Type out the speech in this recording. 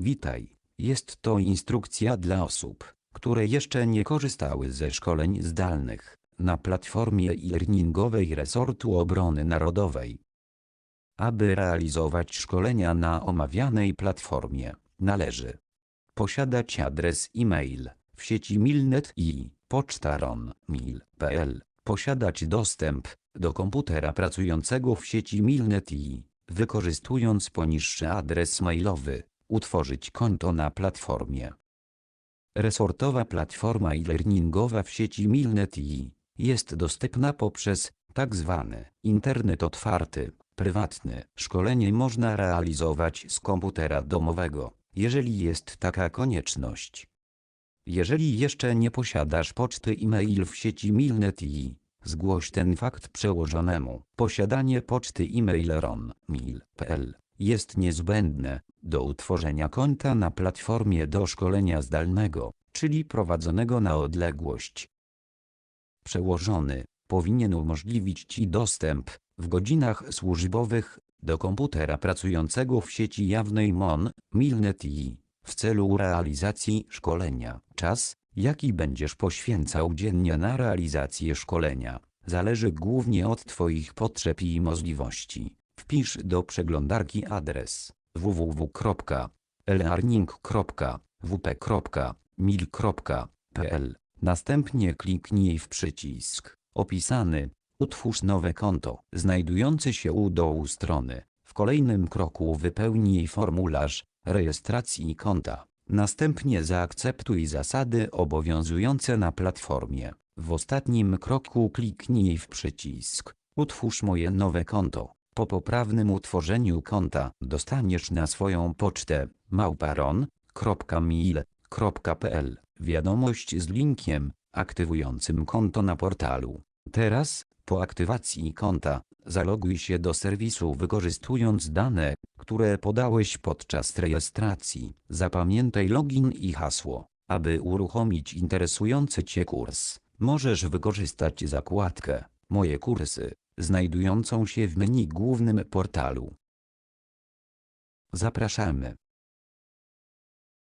Witaj. Jest to instrukcja dla osób, które jeszcze nie korzystały ze szkoleń zdalnych na platformie e-learningowej resortu obrony narodowej. Aby realizować szkolenia na omawianej platformie, należy posiadać adres e-mail w sieci Milnet i poczta ron.mil.pl, posiadać dostęp do komputera pracującego w sieci Milnet i, wykorzystując poniższy adres mailowy, utworzyć konto na platformie. Resortowa platforma e-learningowa w sieci Milnet i jest dostępna poprzez tak zwany internet otwarty, prywatny. Szkolenie można realizować z komputera domowego, jeżeli jest taka konieczność. Jeżeli jeszcze nie posiadasz poczty e-mail w sieci Milnet i zgłoś ten fakt przełożonemu. Posiadanie poczty e-mail ron.mil.pl jest niezbędne do utworzenia konta na platformie do szkolenia zdalnego, czyli prowadzonego na odległość. Przełożony powinien umożliwić Ci dostęp w godzinach służbowych do komputera pracującego w sieci jawnej MON, Milnet i w celu realizacji szkolenia. Czas, jaki będziesz poświęcał dziennie na realizację szkolenia, zależy głównie od Twoich potrzeb i możliwości. Wpisz do przeglądarki adres www.learning.wp.mil.pl. Następnie kliknij w przycisk opisany Utwórz nowe konto znajdujący się u dołu strony. W kolejnym kroku wypełnij formularz rejestracji konta. Następnie zaakceptuj zasady obowiązujące na platformie. W ostatnim kroku kliknij w przycisk Utwórz moje nowe konto. Po poprawnym utworzeniu konta dostaniesz na swoją pocztę małparon.mil.pl wiadomość z linkiem aktywującym konto na portalu. Teraz, po aktywacji konta, zaloguj się do serwisu wykorzystując dane, które podałeś podczas rejestracji. Zapamiętaj login i hasło. Aby uruchomić interesujący Cię kurs, możesz wykorzystać zakładkę Moje kursy, znajdującą się w menu głównym portalu. Zapraszamy.